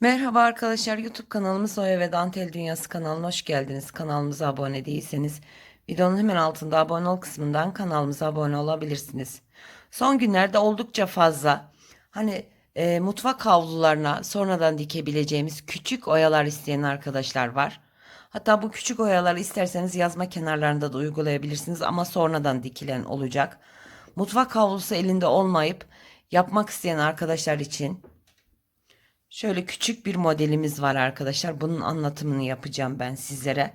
Merhaba arkadaşlar YouTube kanalımız Oya ve Dantel Dünyası kanalına hoş geldiniz. Kanalımıza abone değilseniz videonun hemen altında abone ol kısmından kanalımıza abone olabilirsiniz. Son günlerde oldukça fazla hani e, mutfak havlularına sonradan dikebileceğimiz küçük oyalar isteyen arkadaşlar var. Hatta bu küçük oyaları isterseniz yazma kenarlarında da uygulayabilirsiniz ama sonradan dikilen olacak. Mutfak havlusu elinde olmayıp yapmak isteyen arkadaşlar için Şöyle küçük bir modelimiz var arkadaşlar. Bunun anlatımını yapacağım ben sizlere.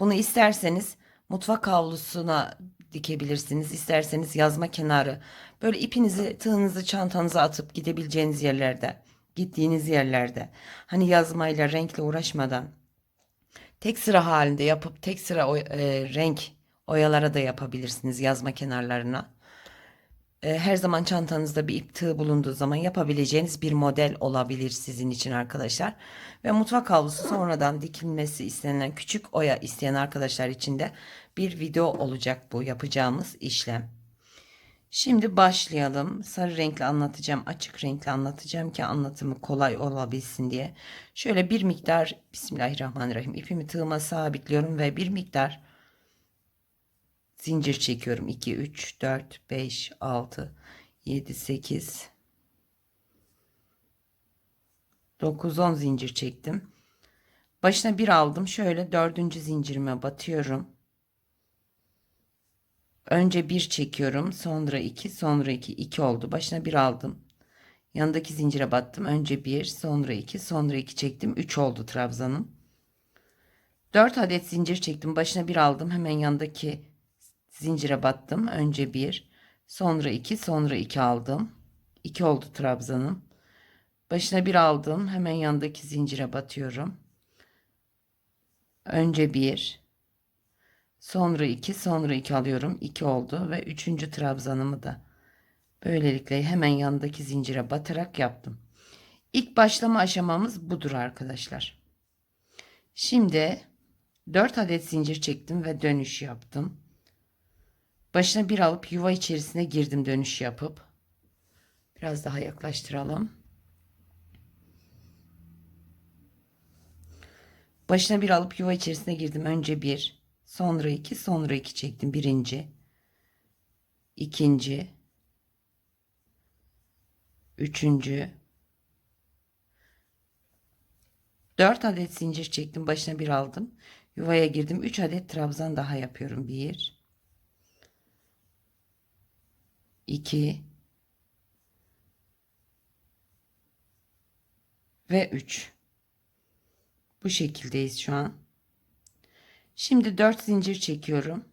Bunu isterseniz mutfak havlusuna dikebilirsiniz. İsterseniz yazma kenarı. Böyle ipinizi, tığınızı çantanıza atıp gidebileceğiniz yerlerde, gittiğiniz yerlerde. Hani yazmayla, renkle uğraşmadan tek sıra halinde yapıp tek sıra e, renk oyalara da yapabilirsiniz yazma kenarlarına. E, her zaman çantanızda bir ip tığ bulunduğu zaman yapabileceğiniz bir model olabilir sizin için arkadaşlar. Ve mutfak havlusu sonradan dikilmesi istenilen küçük oya isteyen arkadaşlar için de bir video olacak bu yapacağımız işlem. Şimdi başlayalım. Sarı renkli anlatacağım, açık renkli anlatacağım ki anlatımı kolay olabilsin diye. Şöyle bir miktar Bismillahirrahmanirrahim ipimi tığıma sabitliyorum ve bir miktar zincir çekiyorum. 2 3 4 5 6 7 8 9 10 zincir çektim. Başına bir aldım. Şöyle dördüncü zincirime batıyorum. Önce bir çekiyorum. Sonra 2 sonra 2 2 oldu. Başına bir aldım. Yanındaki zincire battım. Önce bir sonra 2 sonra 2 çektim. 3 oldu trabzanım 4 adet zincir çektim. Başına bir aldım. Hemen yanındaki zincire battım. Önce bir, sonra iki, sonra iki aldım. İki oldu trabzanım. Başına bir aldım. Hemen yandaki zincire batıyorum. Önce bir, sonra iki, sonra iki alıyorum. İki oldu ve üçüncü trabzanımı da böylelikle hemen yandaki zincire batarak yaptım. İlk başlama aşamamız budur arkadaşlar. Şimdi 4 adet zincir çektim ve dönüş yaptım. Başına bir alıp yuva içerisine girdim dönüş yapıp. Biraz daha yaklaştıralım. Başına bir alıp yuva içerisine girdim. Önce bir, sonra iki, sonra iki çektim. Birinci, ikinci, üçüncü, dört adet zincir çektim. Başına bir aldım. Yuvaya girdim. Üç adet trabzan daha yapıyorum. Bir, 2 ve 3 bu şekildeyiz şu an. Şimdi 4 zincir çekiyorum.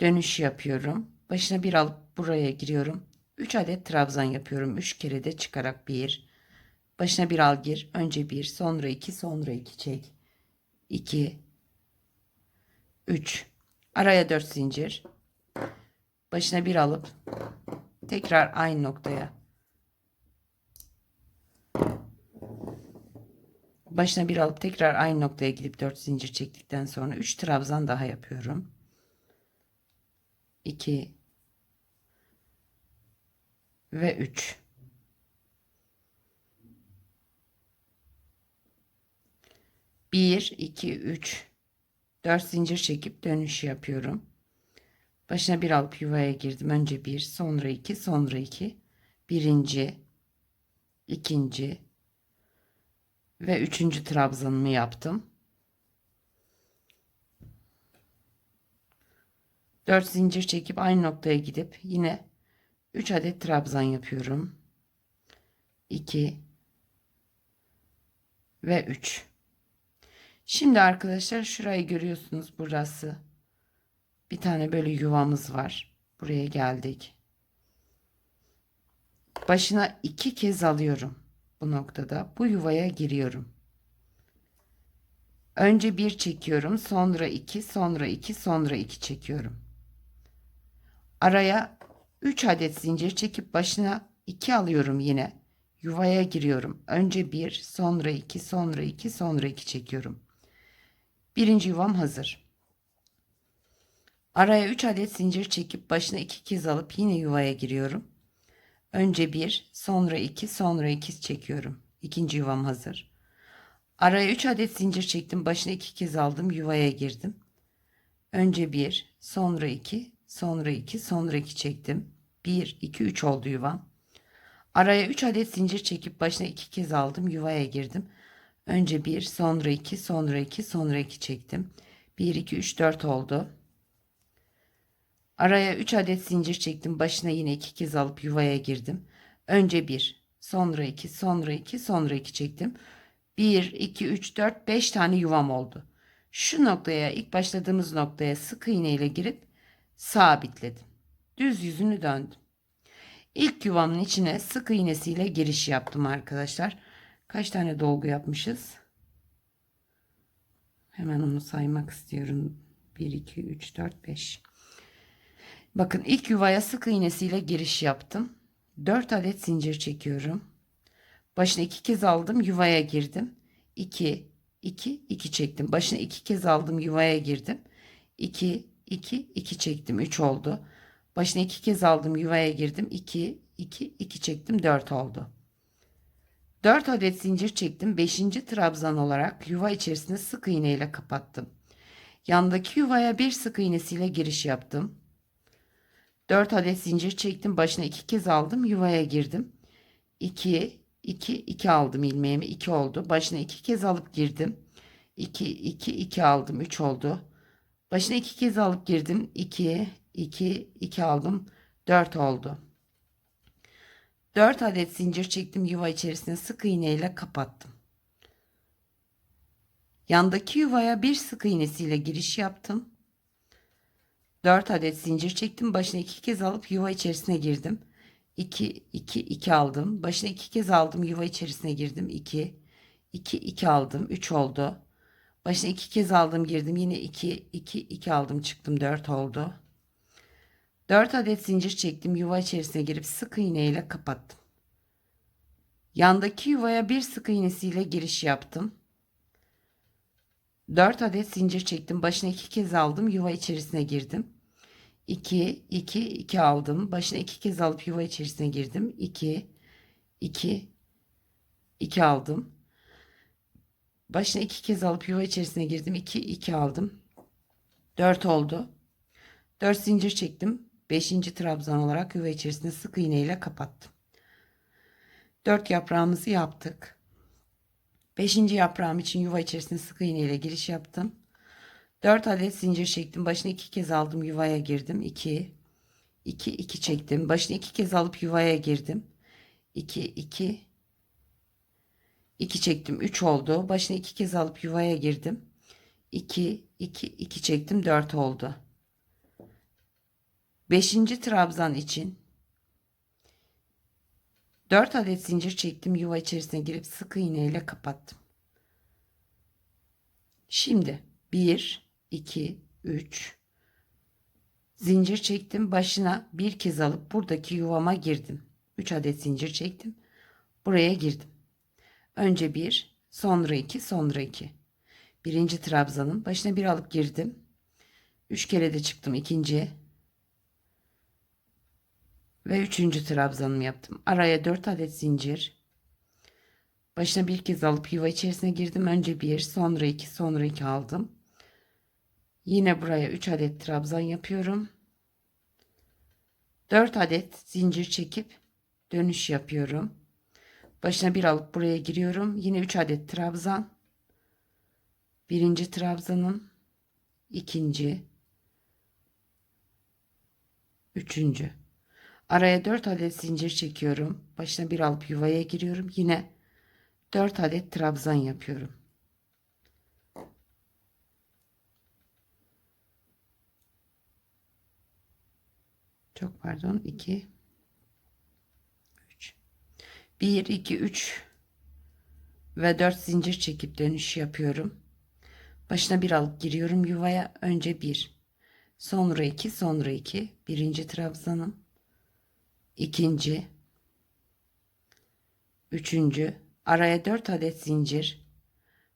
Dönüş yapıyorum. Başına bir alıp buraya giriyorum. 3 adet trabzan yapıyorum. 3 kere de çıkarak 1 başına bir al gir. Önce 1 sonra 2 sonra 2 çek. 2 3 araya 4 zincir başına bir alıp tekrar aynı noktaya başına bir alıp tekrar aynı noktaya gidip 4 zincir çektikten sonra 3 trabzan daha yapıyorum. 2 ve 3 1 2 3 4 zincir çekip dönüş yapıyorum. Başına bir alıp yuvaya girdim. Önce bir, sonra iki, sonra iki. Birinci, ikinci ve üçüncü trabzanımı yaptım. Dört zincir çekip aynı noktaya gidip yine üç adet trabzan yapıyorum. 2 ve 3. Şimdi arkadaşlar şurayı görüyorsunuz burası bir tane böyle yuvamız var. Buraya geldik. Başına iki kez alıyorum. Bu noktada bu yuvaya giriyorum. Önce bir çekiyorum. Sonra iki, sonra iki, sonra iki çekiyorum. Araya 3 adet zincir çekip başına 2 alıyorum yine. Yuvaya giriyorum. Önce bir, sonra iki, sonra iki, sonra iki çekiyorum. Birinci yuvam hazır. Araya 3 adet zincir çekip başına 2 kez alıp yine yuvaya giriyorum. Önce 1, sonra 2, sonra 2 çekiyorum. İkinci yuvam hazır. Araya 3 adet zincir çektim. Başına iki kez aldım. Yuvaya girdim. Önce 1, sonra 2, sonra 2, sonra 2 çektim. 1, 2, 3 oldu yuvam. Araya 3 adet zincir çekip başına iki kez aldım. Yuvaya girdim. Önce 1, sonra 2, sonra 2, sonra 2 çektim. 1, 2, 3, 4 oldu. Araya 3 adet zincir çektim. Başına yine iki kez alıp yuvaya girdim. Önce 1, sonra 2, sonra 2, sonra 2 çektim. 1, 2, 3, 4, 5 tane yuvam oldu. Şu noktaya ilk başladığımız noktaya sık iğne ile girip sabitledim. Düz yüzünü döndüm. İlk yuvamın içine sık iğnesiyle giriş yaptım arkadaşlar. Kaç tane dolgu yapmışız? Hemen onu saymak istiyorum. 1, 2, 3, 4, 5. Bakın ilk yuvaya sık iğnesiyle giriş yaptım. 4 adet zincir çekiyorum. Başına iki kez aldım yuvaya girdim. 2, 2, 2 çektim. Başına iki kez aldım yuvaya girdim. 2, 2, 2 çektim. 3 oldu. Başına iki kez aldım yuvaya girdim. 2, 2, 2 çektim. 4 oldu. 4 adet zincir çektim. 5. trabzan olarak yuva içerisine sık iğne ile kapattım. Yandaki yuvaya bir sık iğnesiyle giriş yaptım. 4 adet zincir çektim. Başına iki kez aldım. Yuvaya girdim. 2, 2, 2 aldım ilmeğimi. 2 oldu. Başına iki kez alıp girdim. 2, 2, 2 aldım. 3 oldu. Başına iki kez alıp girdim. 2, 2, 2 aldım. 4 oldu. 4 adet zincir çektim. Yuva içerisine sık iğne ile kapattım. Yandaki yuvaya bir sık iğnesiyle giriş yaptım. 4 adet zincir çektim. Başına iki kez alıp yuva içerisine girdim. 2 2 2 aldım. Başına iki kez aldım. Yuva içerisine girdim. 2 2 2 aldım. 3 oldu. Başına iki kez aldım girdim. Yine 2 2 2 aldım çıktım. 4 oldu. 4 adet zincir çektim. Yuva içerisine girip sık iğne ile kapattım. Yandaki yuvaya bir sık iğnesiyle giriş yaptım. 4 adet zincir çektim. Başına iki kez aldım. Yuva içerisine girdim. 2 2 2 aldım. Başına iki kez alıp yuva içerisine girdim. 2 2 2 aldım. Başına iki kez alıp yuva içerisine girdim. 2 2 aldım. 4 oldu. 4 zincir çektim. 5. trabzan olarak yuva içerisine sık iğne ile kapattım. 4 yaprağımızı yaptık. 5. yaprağım için yuva içerisine sık iğne ile giriş yaptım. 4 adet zincir çektim. Başına 2 kez aldım. Yuvaya girdim. 2 2 2 çektim. Başına 2 kez alıp yuvaya girdim. 2 2 2 çektim. 3 oldu. Başına 2 kez alıp yuvaya girdim. 2 2 2 çektim. 4 oldu. 5. trabzan için 4 adet zincir çektim. Yuva içerisine girip sık iğne ile kapattım. Şimdi 1 2 3 zincir çektim. Başına bir kez alıp buradaki yuvama girdim. 3 adet zincir çektim. Buraya girdim. Önce 1, sonra 2, sonra 2. Birinci trabzanın başına bir alıp girdim. 3 kere de çıktım ikinci ve üçüncü trabzanımı yaptım. Araya 4 adet zincir. Başına bir kez alıp yuva içerisine girdim. Önce bir, sonra iki, sonra iki aldım. Yine buraya 3 adet trabzan yapıyorum. 4 adet zincir çekip dönüş yapıyorum. Başına bir alıp buraya giriyorum. Yine 3 adet trabzan. Birinci trabzanın ikinci, üçüncü. Araya 4 adet zincir çekiyorum. Başına bir alıp yuvaya giriyorum. Yine 4 adet trabzan yapıyorum. Çok pardon 2 3 1 2 3 ve 4 zincir çekip dönüş yapıyorum. Başına bir alıp giriyorum yuvaya. Önce 1 sonra 2 sonra 2 birinci trabzanım ikinci. Üçüncü. Araya 4 adet zincir.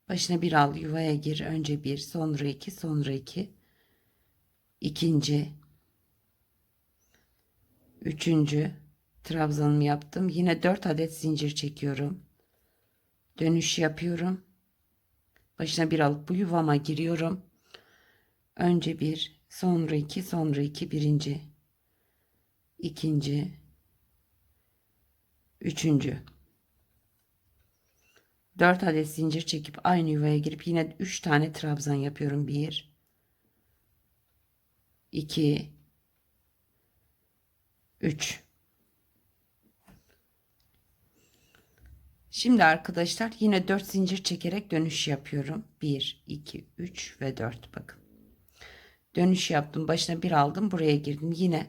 Başına bir al yuvaya gir. Önce bir sonra iki sonra iki. İkinci. Üçüncü. Trabzanımı yaptım. Yine 4 adet zincir çekiyorum. Dönüş yapıyorum. Başına bir alıp bu yuvama giriyorum. Önce bir, sonra iki, sonra iki, birinci, ikinci, üçüncü. Dört adet zincir çekip aynı yuvaya girip yine üç tane trabzan yapıyorum. Bir, iki, üç. Şimdi arkadaşlar yine 4 zincir çekerek dönüş yapıyorum. 1, 2, 3 ve 4 bakın. Dönüş yaptım. Başına bir aldım. Buraya girdim. Yine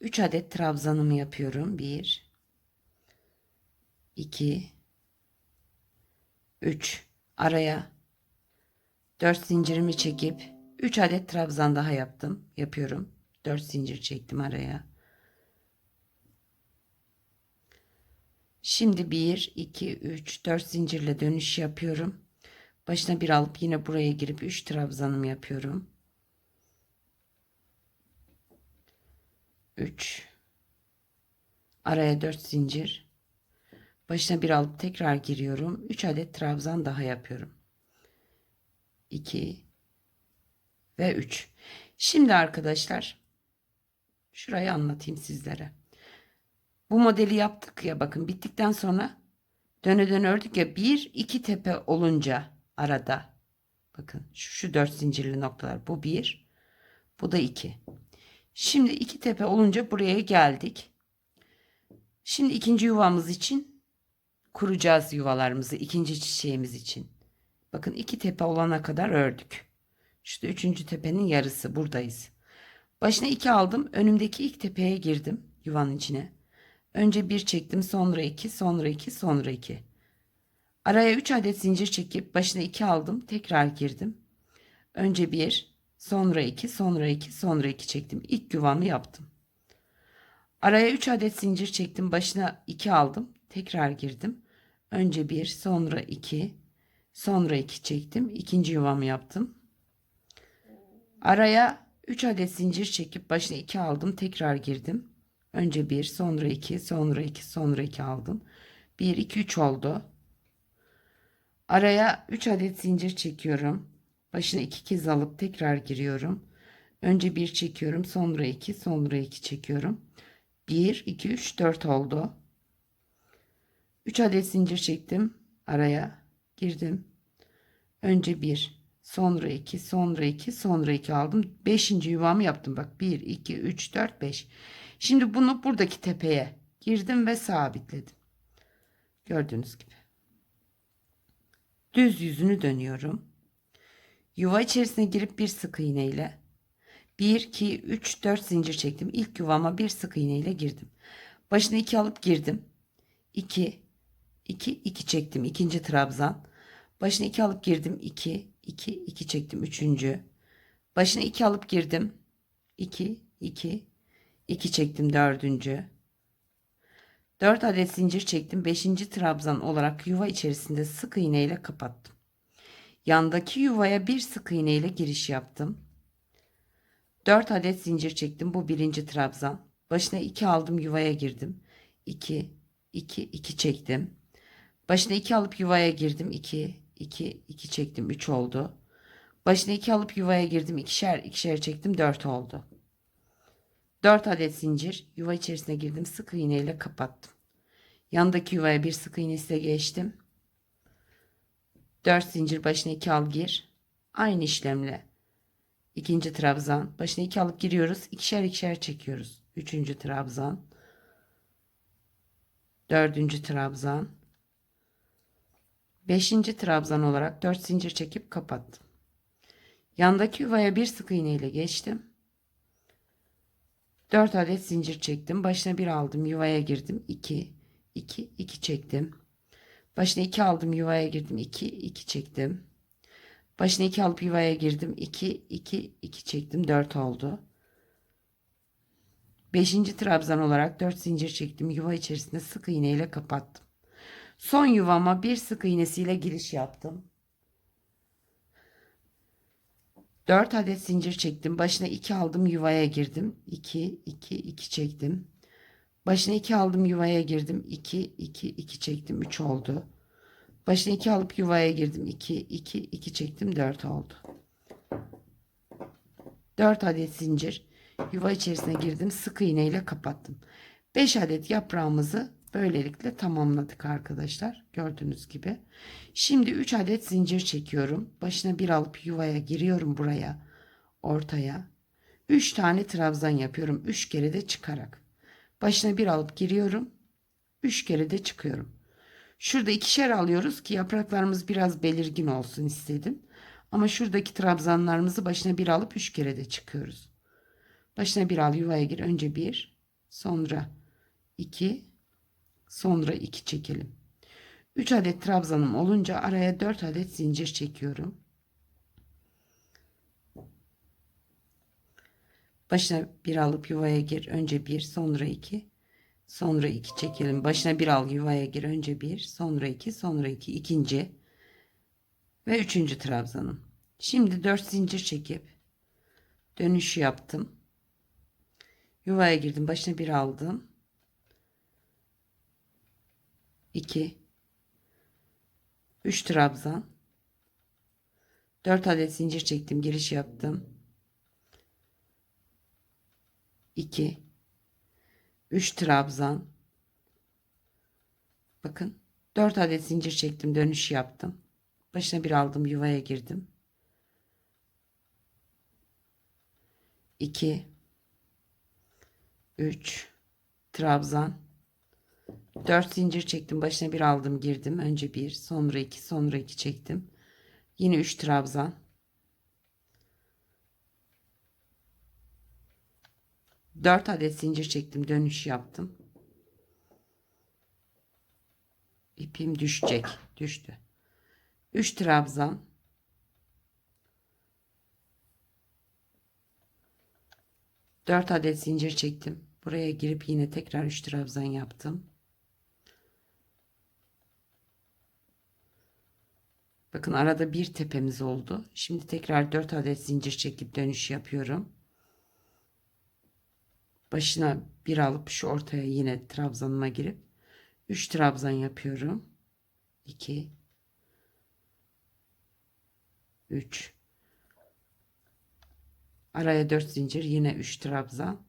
3 adet trabzanımı yapıyorum. 1, 2, 3. Araya 4 zincirimi çekip 3 adet trabzan daha yaptım. Yapıyorum. 4 zincir çektim araya. Şimdi 1, 2, 3, 4 zincirle dönüş yapıyorum. Başına bir alıp yine buraya girip 3 trabzanım yapıyorum. 3 araya 4 zincir başına bir alıp tekrar giriyorum. 3 adet trabzan daha yapıyorum. 2 ve 3 şimdi arkadaşlar şurayı anlatayım sizlere. Bu modeli yaptık ya bakın bittikten sonra döne döne ördük ya bir iki tepe olunca arada bakın şu, şu dört zincirli noktalar bu bir bu da iki. Şimdi iki tepe olunca buraya geldik. Şimdi ikinci yuvamız için kuracağız yuvalarımızı ikinci çiçeğimiz için. Bakın iki tepe olana kadar ördük. İşte üçüncü tepenin yarısı buradayız. Başına iki aldım. Önümdeki ilk tepeye girdim yuvanın içine. Önce bir çektim sonra iki sonra iki sonra iki. Araya üç adet zincir çekip başına iki aldım. Tekrar girdim. Önce bir Sonra 2, sonra 2, sonra 2 çektim. İlk yuvamı yaptım. Araya 3 adet zincir çektim. Başına 2 aldım. Tekrar girdim. Önce 1, sonra 2, sonra 2 çektim. İkinci yuvamı yaptım. Araya 3 adet zincir çekip başına 2 aldım. Tekrar girdim. Önce 1, sonra 2, sonra 2, sonra 2 aldım. 1, 2, 3 oldu. Araya 3 adet zincir çekiyorum. Başına iki kez alıp tekrar giriyorum. Önce bir çekiyorum, sonra iki, sonra iki çekiyorum. 1 2 3 4 oldu. 3 adet zincir çektim. Araya girdim. Önce bir, sonra iki, sonra iki, sonra iki aldım. 5. yuvamı yaptım. Bak 1 2 3 4 5. Şimdi bunu buradaki tepeye girdim ve sabitledim. Gördüğünüz gibi. Düz yüzünü dönüyorum. Yuva içerisine girip bir sık iğne ile 1 2 3 4 zincir çektim. İlk yuvama bir sık iğne ile girdim. Başına 2 alıp girdim. 2 2 2 çektim. ikinci trabzan. Başına 2 alıp girdim. 2 2 2 çektim. Üçüncü. Başına 2 alıp girdim. 2 2 2 çektim. Dördüncü. 4 adet zincir çektim. Beşinci trabzan olarak yuva içerisinde sık iğne ile kapattım. Yandaki yuvaya bir sık iğne ile giriş yaptım. 4 adet zincir çektim. Bu birinci trabzan. Başına 2 aldım yuvaya girdim. 2 2 2 çektim. Başına 2 alıp yuvaya girdim. 2 2 2 çektim. 3 oldu. Başına 2 alıp yuvaya girdim. ikişer ikişer çektim. 4 oldu. 4 adet zincir yuva içerisine girdim. Sık iğne ile kapattım. Yandaki yuvaya bir sık iğne ile geçtim. 4 zincir başına 2 al gir. Aynı işlemle ikinci trabzan başına 2 alıp giriyoruz. ikişer ikişer çekiyoruz. Üçüncü trabzan. Dördüncü trabzan. Beşinci trabzan olarak 4 zincir çekip kapattım. Yandaki yuvaya bir sık iğne ile geçtim. 4 adet zincir çektim. Başına bir aldım. Yuvaya girdim. 2 2 2 çektim. Başına 2 aldım yuvaya girdim 2 2 çektim. Başına 2 alıp yuvaya girdim 2 2 2 çektim 4 oldu. 5. trabzan olarak 4 zincir çektim. Yuva içerisinde sık iğne ile kapattım. Son yuvama bir sık iğnesiyle giriş yaptım. 4 adet zincir çektim. Başına 2 aldım yuvaya girdim. 2 2 2 çektim. Başına 2 aldım yuvaya girdim. 2 2 2 çektim 3 oldu. Başına 2 alıp yuvaya girdim. 2 2 2 çektim 4 oldu. 4 adet zincir yuva içerisine girdim. Sık iğne ile kapattım. 5 adet yaprağımızı böylelikle tamamladık arkadaşlar. Gördüğünüz gibi. Şimdi 3 adet zincir çekiyorum. Başına bir alıp yuvaya giriyorum buraya. Ortaya. 3 tane trabzan yapıyorum. 3 kere de çıkarak. Başına bir alıp giriyorum. 3 kere de çıkıyorum. Şurada ikişer alıyoruz ki yapraklarımız biraz belirgin olsun istedim. Ama şuradaki trabzanlarımızı başına bir alıp 3 kere de çıkıyoruz. Başına bir al yuvaya gir. Önce bir, sonra iki, sonra iki çekelim. 3 adet trabzanım olunca araya 4 adet zincir çekiyorum. Başına bir alıp yuvaya gir. Önce bir, sonra iki, sonra iki çekelim. Başına bir al yuvaya gir. Önce bir, sonra iki, sonra iki. ikinci ve üçüncü trabzanım. Şimdi 4 zincir çekip dönüş yaptım. Yuvaya girdim. Başına bir aldım. 2 3 trabzan 4 adet zincir çektim. Giriş yaptım. 2 3 trabzan bakın 4 adet zincir çektim. Dönüş yaptım. Başına bir aldım. Yuvaya girdim. 2 3 trabzan 4 zincir çektim başına bir aldım girdim. Önce bir sonra iki sonra iki çektim. Yine 3 trabzan. 4 adet zincir çektim dönüş yaptım. İpim düşecek düştü. 3 trabzan. 4 adet zincir çektim. Buraya girip yine tekrar 3 trabzan yaptım. Bakın arada bir tepemiz oldu. Şimdi tekrar 4 adet zincir çekip dönüş yapıyorum. Başına bir alıp şu ortaya yine trabzanıma girip 3 trabzan yapıyorum. 2 3 Araya 4 zincir yine 3 trabzan.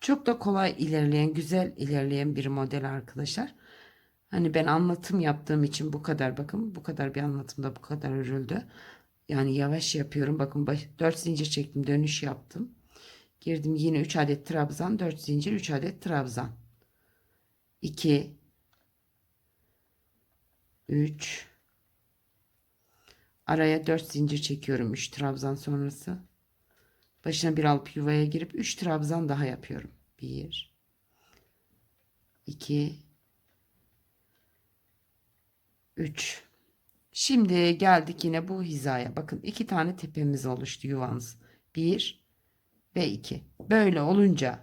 Çok da kolay ilerleyen, güzel ilerleyen bir model arkadaşlar. Hani ben anlatım yaptığım için bu kadar bakın bu kadar bir anlatımda bu kadar örüldü. Yani yavaş yapıyorum. Bakın 4 zincir çektim, dönüş yaptım. Girdim yine 3 adet trabzan, 4 zincir, 3 adet trabzan. 2 3 Araya 4 zincir çekiyorum 3 trabzan sonrası. Başına bir alıp yuvaya girip 3 trabzan daha yapıyorum. 1 2 3 Şimdi geldik yine bu hizaya. Bakın iki tane tepemiz oluştu yuvamız. 1 ve 2. Böyle olunca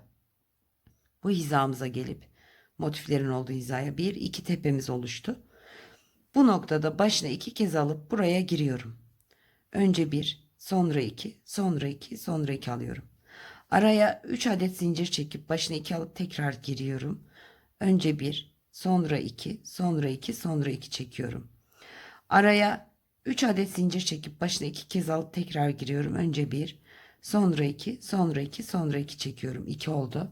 bu hizamıza gelip motiflerin olduğu hizaya 1 2 tepemiz oluştu. Bu noktada başına iki kez alıp buraya giriyorum. Önce bir, sonra iki, sonra iki, sonra iki alıyorum. Araya 3 adet zincir çekip başına iki alıp tekrar giriyorum. Önce bir, sonra iki, sonra iki, sonra iki çekiyorum. Araya 3 adet zincir çekip başına iki kez alıp tekrar giriyorum. Önce bir, sonra iki, sonra iki, sonra iki çekiyorum. 2 oldu.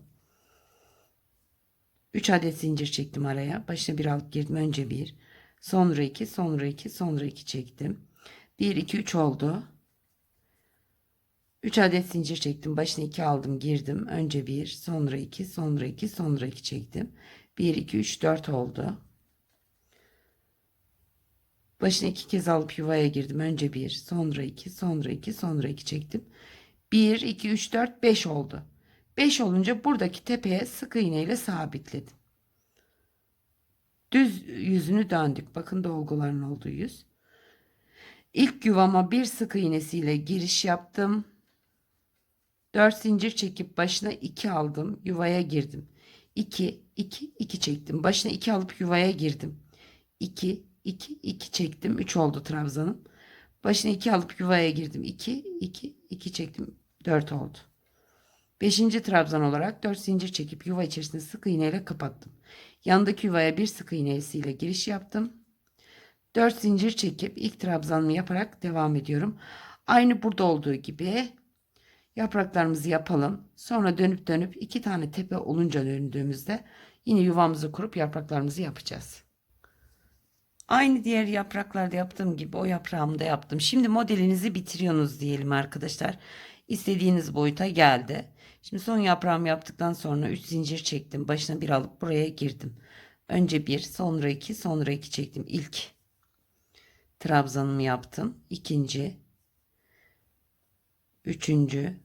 3 adet zincir çektim araya. Başına bir alıp girdim. Önce bir, Sonra 2, sonra 2, sonra 2 çektim. 1, 2, 3 oldu. 3 adet zincir çektim. Başına 2 aldım, girdim. Önce 1, sonra 2, sonra 2, sonra 2 çektim. 1, 2, 3, 4 oldu. Başına 2 kez alıp yuvaya girdim. Önce 1, sonra 2, sonra 2, sonra 2 çektim. 1, 2, 3, 4, 5 oldu. 5 olunca buradaki tepeye sık iğne ile sabitledim. Düz yüzünü döndük. Bakın dolguların olduğu yüz. İlk yuvama bir sık iğnesiyle giriş yaptım. 4 zincir çekip başına 2 aldım. Yuvaya girdim. 2 2 2 çektim. Başına 2 alıp yuvaya girdim. 2 2 2 çektim. 3 oldu trabzanım. Başına 2 alıp yuvaya girdim. 2 2 2 çektim. 4 oldu. 5. trabzan olarak 4 zincir çekip yuva içerisinde sık iğne ile kapattım. Yandaki yuvaya bir sık iğnesiyle giriş yaptım. 4 zincir çekip ilk trabzanımı yaparak devam ediyorum. Aynı burada olduğu gibi yapraklarımızı yapalım. Sonra dönüp dönüp iki tane tepe olunca döndüğümüzde yine yuvamızı kurup yapraklarımızı yapacağız. Aynı diğer yapraklarda yaptığım gibi o yaprağımı da yaptım. Şimdi modelinizi bitiriyorsunuz diyelim arkadaşlar. İstediğiniz boyuta geldi. Şimdi son yaprağımı yaptıktan sonra 3 zincir çektim. Başına bir alıp buraya girdim. Önce bir, sonra iki, sonra iki çektim. İlk trabzanımı yaptım. İkinci, üçüncü,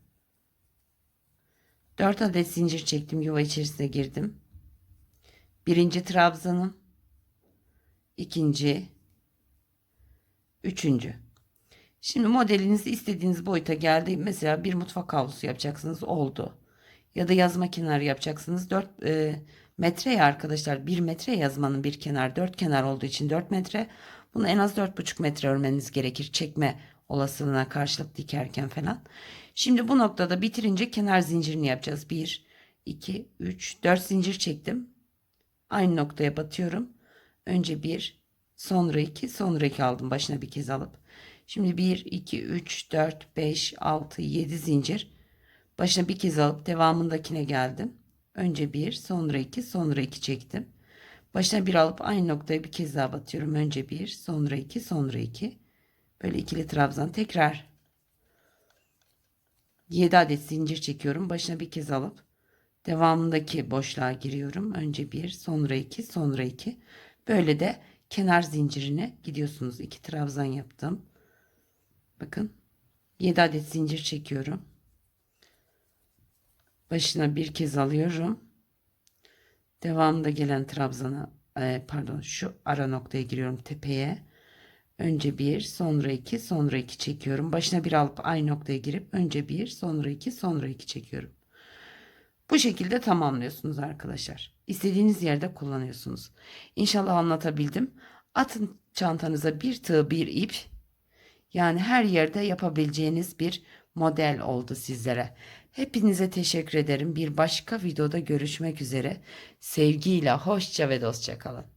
dört adet zincir çektim. Yuva içerisine girdim. Birinci trabzanım, ikinci, üçüncü. Şimdi modeliniz istediğiniz boyuta geldi. Mesela bir mutfak havlusu yapacaksınız oldu. Ya da yazma kenarı yapacaksınız. 4 e, metre ya arkadaşlar. 1 metre yazmanın bir kenar 4 kenar olduğu için 4 metre. Bunu en az 4,5 metre örmeniz gerekir. Çekme olasılığına karşılık dikerken falan. Şimdi bu noktada bitirince kenar zincirini yapacağız. 1, 2, 3, 4 zincir çektim. Aynı noktaya batıyorum. Önce 1, sonra 2, sonra 2 aldım başına bir kez alıp. Şimdi 1, 2, 3, 4, 5, 6, 7 zincir. Başına bir kez alıp devamındakine geldim. Önce 1, sonra 2, sonra 2 çektim. Başına bir alıp aynı noktaya bir kez daha batıyorum. Önce 1, sonra 2, sonra 2. Böyle ikili trabzan tekrar 7 adet zincir çekiyorum. Başına bir kez alıp devamındaki boşluğa giriyorum. Önce 1, sonra 2, sonra 2. Böyle de kenar zincirine gidiyorsunuz. 2 trabzan yaptım. Bakın 7 adet zincir çekiyorum. Başına bir kez alıyorum. Devamında gelen trabzana e, pardon şu ara noktaya giriyorum tepeye. Önce bir, sonra iki, sonra iki çekiyorum. Başına bir alıp aynı noktaya girip önce bir, sonra iki, sonra iki çekiyorum. Bu şekilde tamamlıyorsunuz arkadaşlar. İstediğiniz yerde kullanıyorsunuz. İnşallah anlatabildim. Atın çantanıza bir tığ bir ip. Yani her yerde yapabileceğiniz bir model oldu sizlere. Hepinize teşekkür ederim. Bir başka videoda görüşmek üzere. Sevgiyle, hoşça ve dostça kalın.